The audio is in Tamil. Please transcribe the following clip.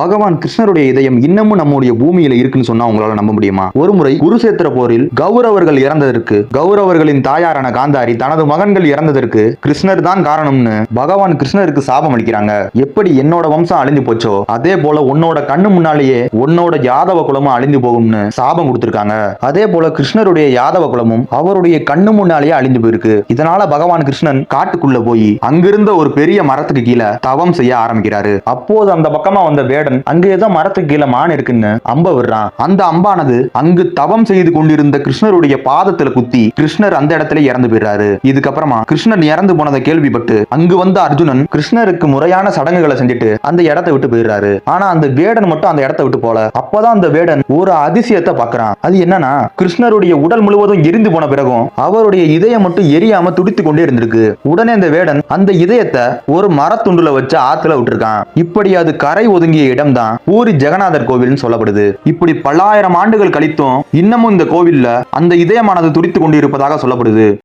பகவான் கிருஷ்ணருடைய இதயம் இன்னமும் நம்முடைய பூமியில இருக்குன்னு சொன்னா உங்களால நம்ப முடியுமா? ஒருமுறை குருசேத்திர போரில் கௌரவர்கள் இறந்ததற்கு கௌரவர்களின் தாயாரான காந்தாரி தனது மகன்கள் இறந்ததற்கு கிருஷ்ணர் தான் காரணம்னு பகவான் கிருஷ்ணருக்கு சாபம் அளிக்கிறாங்க. எப்படி என்னோட வம்சம் அழிந்து போச்சோ அதே போல உன்னோட கண்ணு முன்னாலேயே உன்னோட யாதவ குலமும் அழிந்து போகும்னு சாபம் கொடுத்திருக்காங்க. அதே போல கிருஷ்ணருடைய யாதவ குலமும் அவருடைய கண்ணு முன்னாலேயே அழிந்து போயிருக்கு. இதனால பகவான் கிருஷ்ணன் காட்டுக்குள்ள போய் அங்கிருந்த ஒரு பெரிய மரத்துக்கு கீழே தவம் செய்ய ஆரம்பிக்கிறாரு. அப்போது அந்த பக்கமா வந்த வேடன் அங்க ஏதோ மரத்துக்கு கீழே மான் இருக்குன்னு அம்ப விடுறான். அந்த அம்பானது அங்கு தவம் செய்து கொண்டிருந்த கிருஷ்ணருடைய பாதத்துல குத்தி கிருஷ்ணர் அந்த இடத்துல இறந்து போயிடுறாரு. இதுக்கப்புறமா கிருஷ்ணன் இறந்து போனதை கேள்விப்பட்டு அங்கு வந்த அர்ஜுனன் கிருஷ்ணருக்கு முறையான சடங்குகளை செஞ்சுட்டு அந்த இடத்தை விட்டு போயிடுறாரு. ஆனா அந்த வேடன் மட்டும் அந்த இடத்தை விட்டு போல அப்பதான் அந்த வேடன் ஒரு அதிசயத்தை பாக்குறான் அது என்னன்னா கிருஷ்ணருடைய உடல் முழுவதும் எரிந்து போன பிறகும் அவருடைய இதயம் மட்டும் எரியாம துடித்து கொண்டே இருந்திருக்கு. உடனே அந்த வேடன் அந்த இதயத்தை ஒரு மரத்துண்டுல வச்சு ஆத்துல விட்டுருக்கான். இப்படி அது கரை ஒதுங்கிய இடம்தான். பூரி ஜெகநாதர் கோவில்னு சொல்லப்படுது. இப்படி பல்லாயிரம் ஆண்டுகள் கழித்தும் இன்னமும் இந்த கோவில்ல அந்த இதயமானது துடித்து கொண்டு இருப்பதாக சொல்லப்படுது.